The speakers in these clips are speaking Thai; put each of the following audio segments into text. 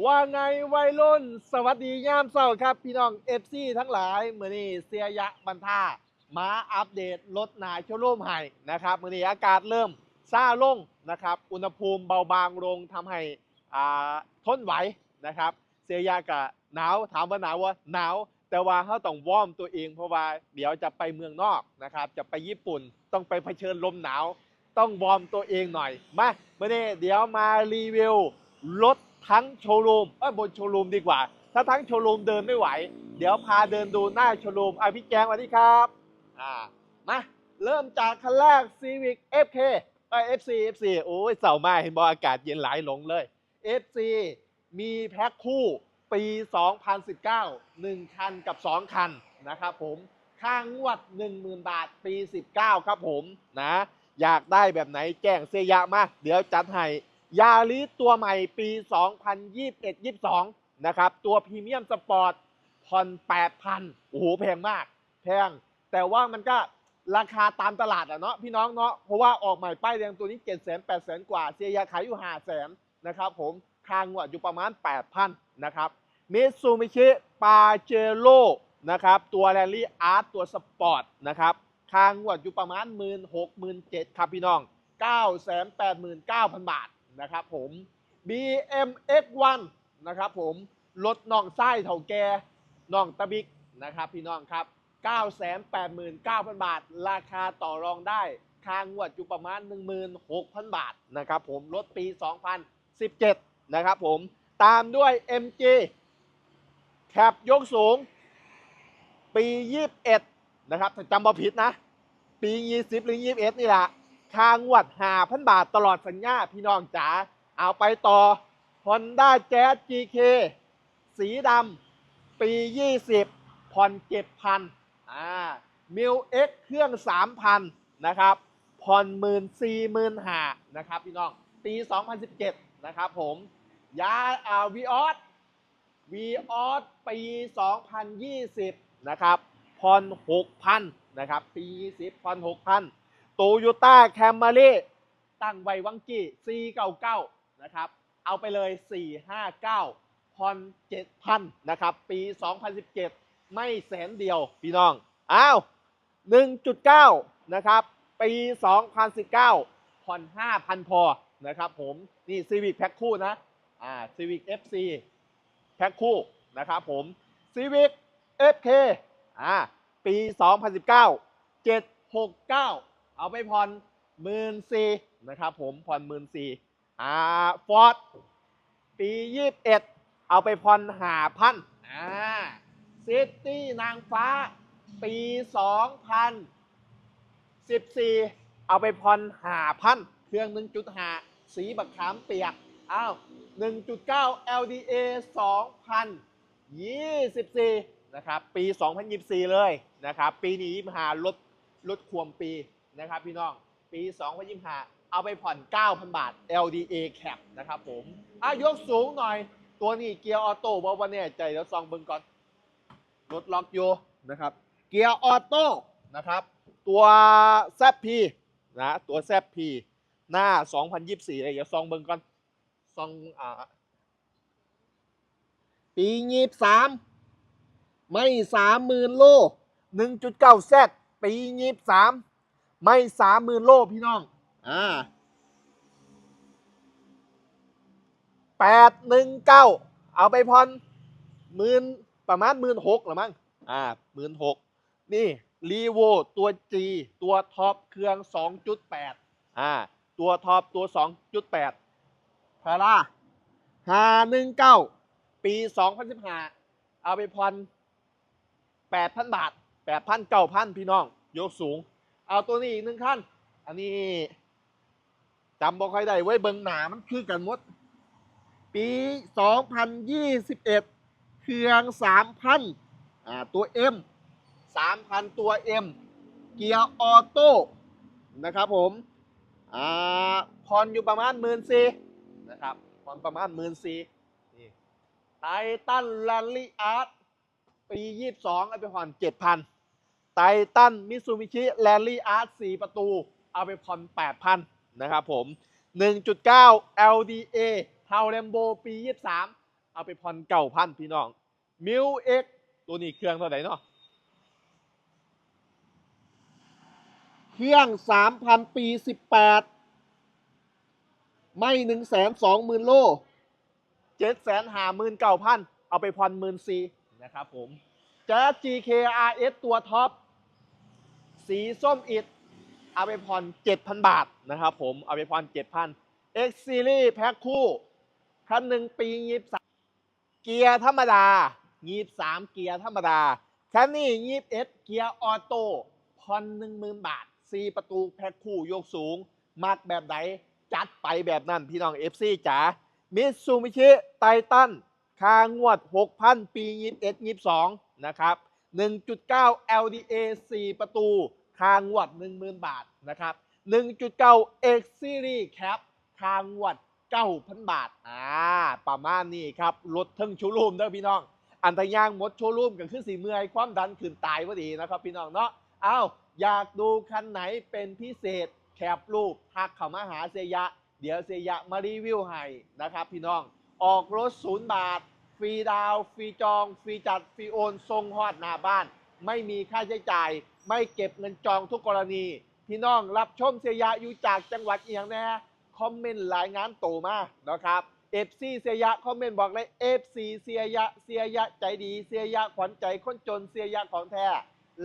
ว่าไงวัยรุ่น สวัสดียามเช้าครับ พี่น้องเอฟซีทั้งหลายมือนี้เสียยะบันท่ามาอัปเดตรถหนาโชว์รูมให้นะครับมือนี้อากาศเริ่มซาลงนะครับ อุณหภูมิเบาบางลงทำให้อ่าทนไหวนะครับ เสียยะกะหนาวถามว่าหนาววะหนาว แต่ว่าเขาต้องวอร์มตัวเองเพราะว่าเดี๋ยวจะไปเมืองนอกนะครับ จะไปญี่ปุ่นต้องไปเผชิญลมหนาว ต้องวอร์มตัวเองหน่อยมาเมื่อนี้เดี๋ยวมารีวิวรถ ทั้งโชว์รูมเอ้ยบนโชว์รูมดีกว่า ถ้าทั้งโชว์รูมเดินไม่ไหว เดี๋ยวพาเดินดูหน้าโชว์รูมอะพี่แจงสวัสดีครับอ่ามาเริ่มจากคันแรก Civic FK เอ้ย FC FC โอ้ยเสาร์มาเห็นบอกอากาศเย็นหลายหลงเลย FC มีแพ็คคู่ปี 2019 1 คันกับ 2 คันนะครับผมค่างวด 10,000 บาทปี 19 ครับผมนะ อยากได้แบบไหนแจ้งเซยะมา เดี๋ยวจัดให้ ยาริสตัวใหม่ปี 2021-22 นะครับ ตัวพรีเมียมสปอร์ตผ่อน8,000 โอ้โห แพงมาก แพง แต่ว่ามันก็ราคาตามตลาดอะเนาะพี่น้องเนาะ เพราะว่าออกใหม่ป้ายแดงตัวนี้ 7 0 0 0 0 8 0 0 0 กว่า เซียยาขายอยู่ 5 0 0 0 0นะครับผมคางวดอยู่ประมาณ 8,000 นะครับมิตซูมิชิปาเจโ o นะครับ ตัวแรลลี่อาร์ตตัวสปอร์ตนะครับคางวดอยู่ประมาณ 1 6 0 0 0 0ครับพี่น้อง 989,000 บาท นะครับผม BMX1 นะครับผมรถน่องไส้เถ่าแก่น่องตะบิกนะครับพี่น้องครับ 989,000 บาท ราคาต่อรองได้คางวดอยู่ประมาณ 16,000 บาทนะครับผมรถปี 2017 นะครับผมตามด้วย MG แคปยกสูง ปี 21 นะครับจำบ่ผิดนะ ปี 20 หรือ 21 นี่แหละ คางวด5,000บาทตลอดสัญญาพี่น้องจ๋าเอาไปต่อ Honda Jazz GK สีดำปี 20 ผ่อน7,000อ่ามิวเอ็กเครื่อง 3,000 นะครับผ่อนหมื่นสี่หมื่นหานะครับพี่น้องปี 2017 นะครับผมยาอ่าวีออสวีออสปี 2020 นะครับผ่อน6,000 นะครับปี 20ผ่อน6,000 โตโยต้าแคมมารีตั้งไววังกี้499 นะครับ เอาไปเลย 459ผ่อน7,000 นะครับ ปี 2017 ไม่แสนเดียว พี่น้อง อ้าว 1.9 นะครับ ปี 2019ผ่อน5,000 พอ นะครับผม นี่ Civic แพ็คคู่นะ อ่า Civic FC แพ็คคู่ นะครับผม Civic FK อ่า ปี 2019 769 เอาไปผ่อนหมื่นสี่นะครับผมผ่อนหมื่นสี่อ่าฟอร์ดปียี่สิบเอ็ดเอาไปผ่อนหาพันอ่าซิตี้นางฟ้า ปีสองพันสิบสี่เอาไปผ่อนหาพันเครื่องหนึ่งจุดห้าสีบักขามเปียกอ้าวหนึ่งจุดเก้า LDA สองพันยี่สิบสี่นะครับ ปีสองพันยี่สี่เลยนะครับ ปีนี้25ลดลดควมปี นะครับพี่น้องปี2025เอาไปผ่อน 9,000 บาท LDA cap นะครับผมอะยกสูงหน่อย ตัวนี้เกียร์ออโต้บอกว่าเนี่ยใจแล้วซองเบิ่งก่อนรถล็อกอยู่นะครับ เกียร์ออโต้นะครับ ตัวแซปพีนะ ตัวแซปพีหน้า 2024เลยเดี๋ยวซองเบิ่งก่อนซองอ่าปียี่สามไม่สามหมื่นโลหนึ่งจุดเก้าแซดปียี่สาม ไม่สามหมื่นโลพี่น้อง อ่าแปดหนึ่งเก้าเอาไปพอนหมื่นประมาณหมื่นหกหรือมั้งอ่าหมื่นหกนี่รีโวตัว G ตัวท็อปเครื่อง 2.8 อ่า ตัวท็อปตัว 2.8พาราห้าหนึ่งเก้าปีสองพันสิบห้าเอาไปผ่อนแปดพันบาทแปดพันเก้าพันพี่น้อง ยกสูง เอาตัวนี้อีกหนึ่งขั้น อันนี้จำบอกใครได้ไว้เบิงหนามันคือกันมด ปีสองพันยี่สิบเอ็ดเครื่องสามพันอ่าตัวเอ็มสามพันตัวเอ็มเกียร์ออโต้นะครับผมอ่าผ่อยู่ประมาณหมื่นสี่นะครับผ่อนประมาณหมื่นสี่นี่ไททันลนลี่อาร์ตปียี่สิบสองเอาไปผ่อนเจ็ดพัน ไททันมิซูบิชิแลนลี่อาร์ตสี่ประตู เอาไปผ่อนแปดพันนะครับผม 1.9 LDA เทาแลมโบปี 23 เอาไปผ่อนเก่าพันพี่น้องมิวเอ็กตัวนี้เครื่องเท่าไหร่เนาะเครื่องสามพันปีสิบแปดไม่หนึ่งแสนสองหมื่นโลเจ็ดแสนหาหมื่นเก้าพันเอาไปผ่อนหมื่นซีนะครับผม แจ๊ส GKRS ตัวท็อป สีส้มอิดเอาไปผ่อน7,000 บาทนะครับผมเอาไปผ่อน7,000 X Series แพ็คคู่ คันหนึ่งปียีบสามเกียร์ธรรมดายีบสามเกียร์ธรรมดา คันนี้ยีบเอสเกียร์ออโต้ผ่อนหนึ่งหมื่นบาทสี่ประตูแพ็คคู่ยกสูง มักแบบไหน จัดไปแบบนั้นพี่น้อง FC จ๋ามิตซูมิชิไททันคางวด 6,000 ปียีบเอสยีบสอง นะครับ 1.9 LDA 4 ประตู คางวด10,000 บาทนะครับ 1.9 X Series Cap คางวด9,000 บาท อ่า ประมาณนี้ครับ รถทั้งชว์รูมเด้อพี่น้อง อันทยางมดชว์รูมก็คือสีเมื่อยความดันขึ้นตายพอดีนะครับพี่น้องเนาะ อ้าวอยากดูคันไหนเป็นพิเศษแคปรูปทักเข้ามาหาเซยะ เดี๋ยวเซยะมารีวิวให้นะครับพี่น้อง ออกรถศูนย์บาท รีดาวฟรีจองฟรีจัดฟรีโอนส่งฮอดหน้าบ้าน ไม่มีค่าใช้จ่าย ไม่เก็บเงินจองทุกกรณี พี่น้องรับชมเสียยะอยู่จากจังหวัดเอียงแน่คอมเมนต์รายงานโตมานะครับเอฟซีเสียยะคอมเมนต์บอกเลยเอฟซีเสียยะเสียยะใจดีเสียยะขวัญใจคนจนเสียยะของแท้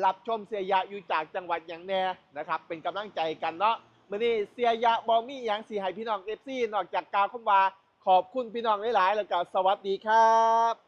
รับชมเสียยะอยู่จากจังหวัดอย่างแน่นะครับ เป็นกำลังใจกันเนาะมื่อนี้เสียยะบอมี่อย่างสีให้พี่น้องเอฟซีนอกจากกาคำว่า ขอบคุณพี่น้องหลายๆแล้วก็สวัสดีครับ